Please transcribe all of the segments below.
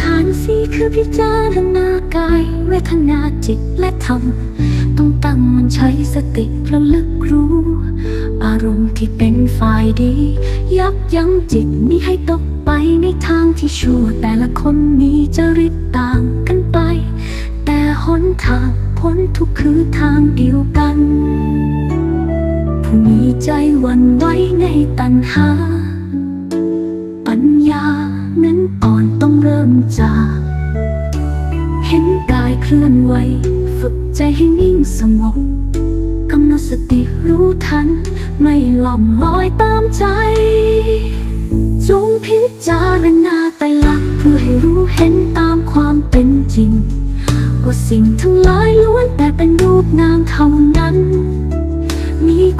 ฐานสี่คือพิจารณากาย เวทนาจิตและธรรม ต้องตั้งมันใช้สติระลึกรู้ อารมณ์ที่เป็นฝ่ายดี ยับยั้งจิตมิให้ตกไปในทางที่ชั่วแต่ละคนมีจริตต่างกันไป แต่หนทางพ้นทุกข์คือทางเดียวกัน ผู้มีใจหวันไหวในตัณหา จา เห็นกายเคลื่อนไหว ฝึกใจให้นิ่งสงบกำหนดสติรู้ทัน ไม่หล่อมลอยตามใจ จงพิจารณาไตรลักษณ์เพื่อให้รู้เห็นตามความเป็นจริง ว่าสิ่งทั้งหลายล้วนแต่เป็นรูปนามเท่านั้น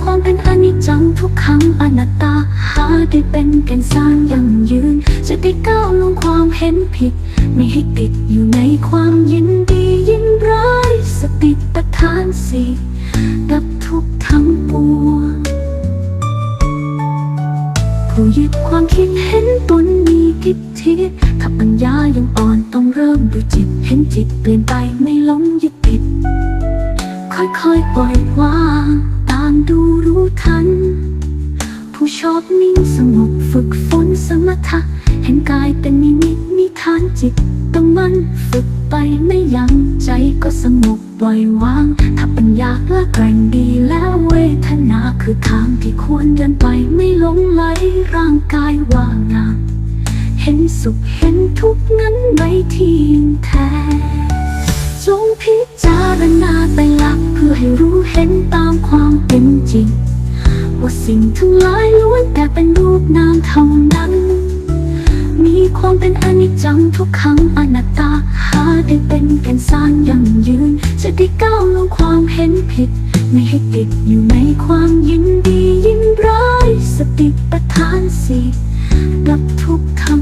ความเป็นอนิจจังทุกขังอนัตตา หาได้เป็นแก่นสร้างยั่งยืน จะได้ก้าวลงความเห็นผิด ไม่ให้ติดอยู่ในความยินดียินร้าย สติปัฏฐานสี่ดับทุกทั้งปวงผู้ยึดความคิดเห็นตนมีทิฏฐิถ้าปัญญายังอ่อนต้องเริ่มด้วยจิต เห็นจิตเปลี่ยนไปไม่หลงยึดติด ค่อยๆปล่อยวางามดูรู้ทัน ผู้ชอบนิ่งสงบฝึกฝนสมถะ เห็นกายเป็นนิมิตนิทานจิตต้องมันฝึกไปไม่ยัง้งใจก็สงบปล่อยวาง ถ้าปัญญาและแกร่งดีแล้วเวทนาคือทางที่ควรเดินไปไม่หลงไหลร่างกายว่างงามเห็นสุขเห็นทุกข์นั้นไม่ที่ยงแท้ จงพิจารณาไปหลักเพื่อให้รู้เห็นตามความเป็นจริง ว่าสิ่งทั้งหลายล้วนแต่เป็นรูปนามเท่านั้น มีความเป็นอนิจจังทุกขังอนัตตาหาได้เป็นแก่นสร้างยั่งยืนจะได้ก้าวลงความเห็นผิด ไม่ให้ติดอยู่ในความยินดียินร้าย สติปัฏฐานสี่ดับทุกข์ทั้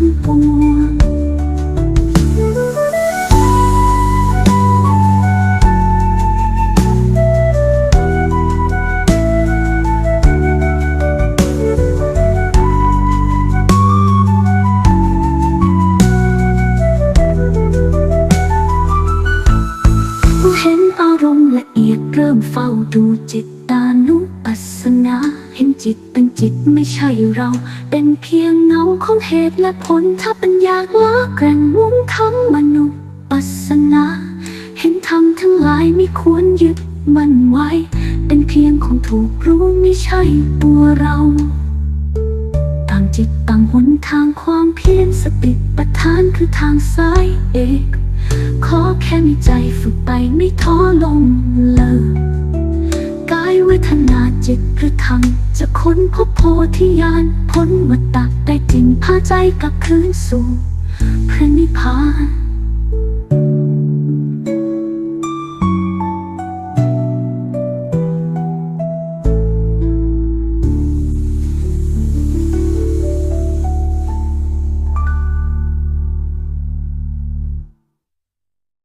ริ่มเฝ้าดูจิตตานุปัสสนา เห็นจิตเป็นจิตไม่ใช่เรา เป็นเพียงเงาของเหตุและผล ถ้าปัญญาละแกร่งมุ้งทำมนุปัสสนา เห็นธรรมทั้งหลายไม่ควรยึดมันไว้ เป็นเพียงของถูกรู้ไม่ใช่ตัวเราต่างจิตต่างหนทางความเพียรสติปัฏฐานคือทางสายเอก ขอแค่มีใจฝึกไปไม่ท้อลง จิตหรือธรรมจะค้นพบโพธิญาณพ้นมาตัดได้จริงพาใจกลับคืนสู่พระนิพพาน